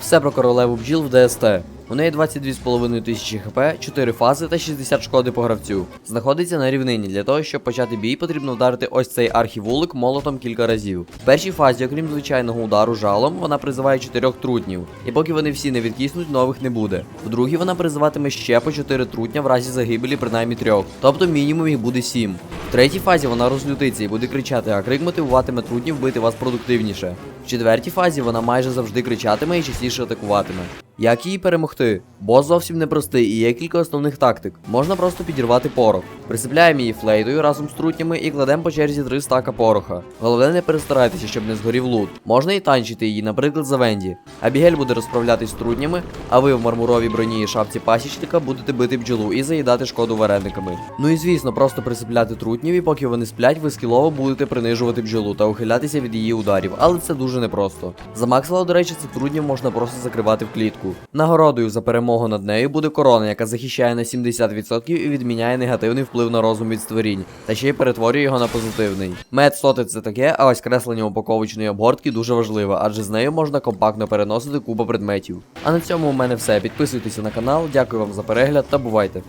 Все про королеву бджіл в ДСТ. У неї 22,5 тисячі хп, 4 фази та 60 шкоди по гравцю. Знаходиться на рівнині. Для того, щоб почати бій, потрібно вдарити ось цей архівулик молотом кілька разів. В першій фазі, окрім звичайного удару жалом, вона призиває 4 трутнів. І поки вони всі не відкиснуть, нових не буде. В другій вона призиватиме ще по 4 трутня в разі загибелі принаймні трьох. Тобто мінімум їх буде 7. В третій фазі вона розлютиться і буде кричати, а крик мотивуватиме трутнів вбити вас продуктивніше. В четвертій фазі вона майже завжди кричатиме і частіше атакуватиме. Як її перемогти? Бос зовсім непростий і є кілька основних тактик. Можна просто підірвати порох. Присипляємо її флейтою разом з трутнями і кладемо по черзі 3 стака пороха. Головне не перестарайтеся, щоб не згорів лут. Можна і танчити її, наприклад, за Венді. Абігель буде розправлятись з трутнями, а ви в мармуровій броні і шапці пасічника будете бити бджолу і заїдати шкоду варениками. Ну і звісно, просто присипляти трутнів, і поки вони сплять, ви скілово будете принижувати бджолу та ухилятися від її ударів, але це дуже непросто. За Максвелла, до речі, цих трутнів можна просто закривати в клітку. Нагородою за перемогу над нею буде корона, яка захищає на 70% і відміняє негативний вплив на розум від створінь, та ще й перетворює його на позитивний. Мед соти це таке, а ось креслення упаковочної обгортки дуже важливе, адже з нею можна компактно переносити купу предметів. А на цьому у мене все. Підписуйтеся на канал, дякую вам за перегляд та бувайте.